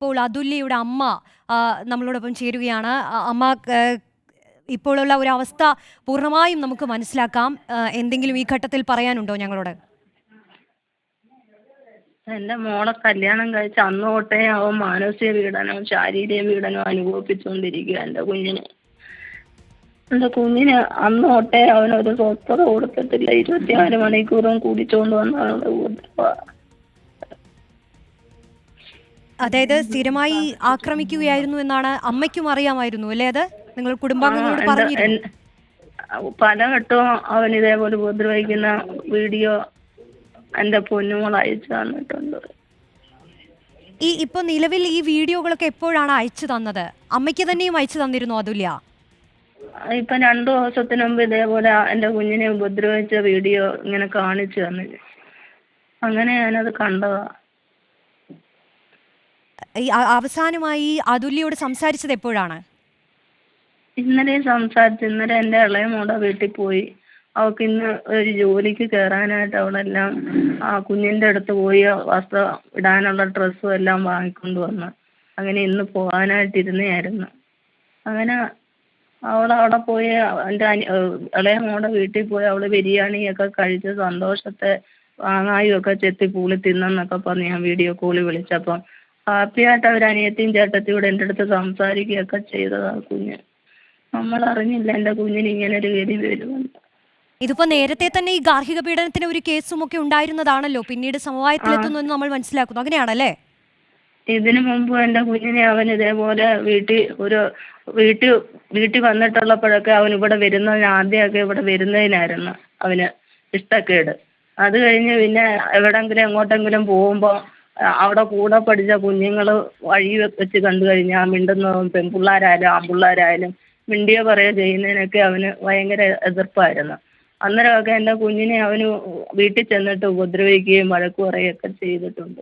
ഇപ്പോൾ അതുല്യയുടെ അമ്മ നമ്മളോടൊപ്പം ചേരുകയാണ്. അമ്മ ഇപ്പോഴുള്ള ഒരു അവസ്ഥ പൂർണമായും നമുക്ക് മനസ്സിലാക്കാം. എന്തെങ്കിലും ഈ ഘട്ടത്തിൽ പറയാനുണ്ടോ ഞങ്ങളോട്? എന്റെ മോളെ കല്യാണം കഴിച്ച അന്നോട്ടേ അവൻ മാനസിക പീഡനവും ശാരീരിക പീഡനവും അനുഭവിപ്പിച്ചുകൊണ്ടിരിക്കുക എന്റെ കുഞ്ഞിന്. എന്റെ കുഞ്ഞിന് അന്ന് തൊട്ടേ അവനൊരു സ്വസ്ഥത കൊടുത്തിട്ടില്ല. ഇരുപത്തിനാല് മണിക്കൂറും കുടിച്ചോണ്ട് വന്ന അവളുടെ അതായത് സ്ഥിരമായി ആക്രമിക്കുകയായിരുന്നു എന്നാണ് അമ്മയ്ക്കും അറിയാമായിരുന്നു അല്ലേ അത്? നിങ്ങൾ കുടുംബാംഗങ്ങളോട് പറഞ്ഞിരുന്നു. പലവട്ടവും അവൻ ഇതേപോലെ ഉപദ്രവിക്കുന്ന വീഡിയോ എന്റെ പൊന്നുമോൾ അയച്ചു തന്നിട്ടുണ്ട്. ഈ ഇപ്പൊ നിലവിൽ ഈ വീഡിയോകളൊക്കെ എപ്പോഴാണ് അയച്ചു തന്നത്? അമ്മയ്ക്ക് തന്നെയും അയച്ചു തന്നിരുന്നു അതുല്യ? ഇപ്പൊ രണ്ടു ദിവസത്തിന് മുമ്പ് ഇതേപോലെ എന്റെ കുഞ്ഞിനെ ഉപദ്രവിച്ച വീഡിയോ ഇങ്ങനെ കാണിച്ചു തന്നു അങ്ങനെ ഞാനത് കണ്ടതാ. ഈ അവസാനമായി അതുല്യോട് സംസാരിച്ചത് എപ്പോഴാണ്? ഇന്നലെ സംസാരിച്ചു ഇന്നലെ എന്റെ ഇളയ മോടെ വീട്ടിൽ പോയി. അവൾക്ക് ഇന്ന് ഒരു ജോലിക്ക് കയറാനായിട്ട് അവളെല്ലാം ആ കുഞ്ഞിന്റെ അടുത്ത് പോയി വസ്ത്രം ഇടാനുള്ള ഡ്രസ്സും എല്ലാം വാങ്ങിക്കൊണ്ട് വന്ന്. അങ്ങനെ ഇന്ന് പോകാനായിട്ടിരുന്നായിരുന്നു അങ്ങനെ അവൾ അവിടെ പോയി എന്റെ അനി ഇളയ മോടെ വീട്ടിൽ പോയി. അവൾ ബിരിയാണിയൊക്കെ കഴിച്ച് സന്തോഷത്തെ വാങ്ങായും ഒക്കെ ചെത്തി പൂളി തിന്നെന്നൊക്കെ പറഞ്ഞ് ഞാൻ വീഡിയോ കോളിൽ വിളിച്ചപ്പം ഹാപ്പിയായിട്ട് അവർ അനിയത്തിയും ചേട്ടത്തിയും കൂടെ എന്റെ അടുത്ത് സംസാരിക്കുകയൊക്കെ ചെയ്തതാ കുഞ്ഞ്. നമ്മൾ അറിഞ്ഞില്ല എന്റെ കുഞ്ഞിന് ഇങ്ങനെ ഒരു ഗതി വരുമെന്ന്. ഇതിപ്പോ നേരത്തെ തന്നെ ഈ ഗാർഹിക പീഡനത്തിന് ഒരു കേസും ഒക്കെ ഉണ്ടായിരുന്നതാണല്ലോ. പിന്നീട് സമവായത്തിലെത്തുന്നു എന്ന് നമ്മൾ മനസ്സിലാക്കുന്നു. അങ്ങനെയാണല്ലേ? ഇതിനു മുമ്പ് എന്റെ കുഞ്ഞിനെ അവൻ ഇതേപോലെ വീട്ടിൽ ഒരു വീട്ടിൽ വീട്ടിൽ വന്നിട്ടുള്ളപ്പോഴൊക്കെ അവൻ ഇവിടെ വരുന്നതിന് ആദ്യമൊക്കെ ഇവിടെ വരുന്നതിനായിരുന്നു അവന് ഇഷ്ടക്കേട്. അത് കഴിഞ്ഞ് പിന്നെ എവിടെങ്കിലും എങ്ങോട്ടെങ്കിലും പോകുമ്പോൾ അവിടെ കൂടെ പഠിച്ച കുഞ്ഞുങ്ങൾ വഴി വെച്ച് കണ്ടു കഴിഞ്ഞാൽ മിണ്ടുന്നതും പെൺപിള്ളേരായാലും ആൺപിള്ളേരായാലും മിണ്ടിയ പറയുകയോ ചെയ്യുന്നതിനൊക്കെ അവന് ഭയങ്കര എതിർപ്പായിരുന്നു. അന്നേരമൊക്കെ എന്റെ കുഞ്ഞിനെ അവന് വീട്ടിൽ ചെന്നിട്ട് ഉപദ്രവിക്കുകയും വഴക്ക് പറയുകയൊക്കെ ചെയ്തിട്ടുണ്ട്.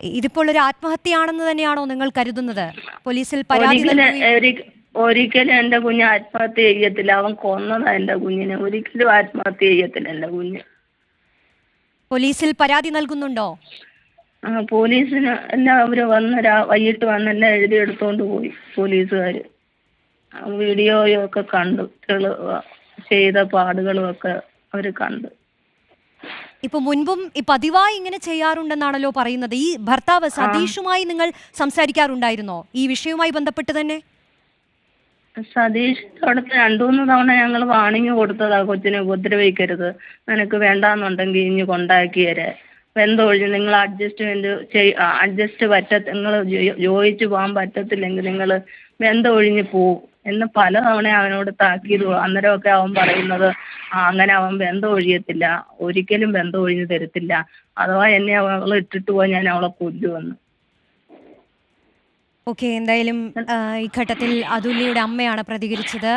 ഇതിപ്പോൾ ഒരു ആത്മഹത്യയാണെന്ന് തന്നെയാണോ നിങ്ങൾ കരുതുന്നത്? പോലീസിൽ പരാതി ഒരിക്കലും എന്റെ ഒരി- ഒരിക്കലും എന്റെ കുഞ്ഞ് ആത്മഹത്യ ചെയ്യത്തില്ല. അവൻ കൊന്നതാ എന്റെ കുഞ്ഞിനെ. ഒരിക്കലും ആത്മഹത്യ ചെയ്യത്തില്ല എന്റെ കുഞ്ഞ്. പോലീസിൽ പരാതി നൽകുന്നുണ്ടോ? ആ പോലീസിന് എല്ലാം അവർ വന്ന് രാ വൈകിട്ട് വന്ന് എല്ലാം എഴുതി എടുത്തോണ്ട് പോയി പോലീസുകാർ വീഡിയോയും ഒക്കെ കണ്ടു. തെളിവ് ചെയ്ത പാടുകളും ഒക്കെ അവർ കണ്ടു. ഇപ്പൊ മുൻപും പതിവായി ഇങ്ങനെ ചെയ്യാറുണ്ടെന്നാണല്ലോ പറയുന്നത്. ഈ ഭർത്താവ് സതീഷുമായി നിങ്ങൾ സംസാരിക്കാറുണ്ടായിരുന്നോ? ഈ വിഷയവുമായി ബന്ധപ്പെട്ട് തന്നെ? സതീഷ് അവിടുത്തെ രണ്ടു മൂന്ന് തവണ ഞങ്ങൾ വാണിംഗ് കൊടുത്തതാ കൊച്ചിനെ ഉപദ്രവിക്കരുത്. നിനക്ക് വേണ്ടാന്നുണ്ടെങ്കിൽ ഇനി കൊണ്ടാക്കിയരെ ബന്ധമൊഴിഞ്ഞ് നിങ്ങൾ അഡ്ജസ്റ്റ്മെന്റ് ചെയ് അഡ്ജസ്റ്റ് പറ്റ നിങ്ങൾ യോജിച്ച് പോകാൻ പറ്റത്തില്ലെങ്കിൽ നിങ്ങൾ ബന്ധമൊഴിഞ്ഞ് പോവും. എന്ന് പല തവണ അവനോട് താക്കീത് അന്നേരമൊക്കെ അവൻ പറയുന്നത് ആ അങ്ങനെ അവൻ ബന്ധം ഒഴിയത്തില്ല ഒരിക്കലും ബന്ധം ഒഴിഞ്ഞു തരത്തില്ല. അഥവാ എന്നെ അവൾ ഇട്ടിട്ട് പോയി ഞാൻ അവളെ കൊല്ലുമെന്ന്. ഓക്കെ എന്തായാലും ഈ ഘട്ടത്തിൽ അതുല്യയുടെ അമ്മയാണ് പ്രതികരിച്ചത്.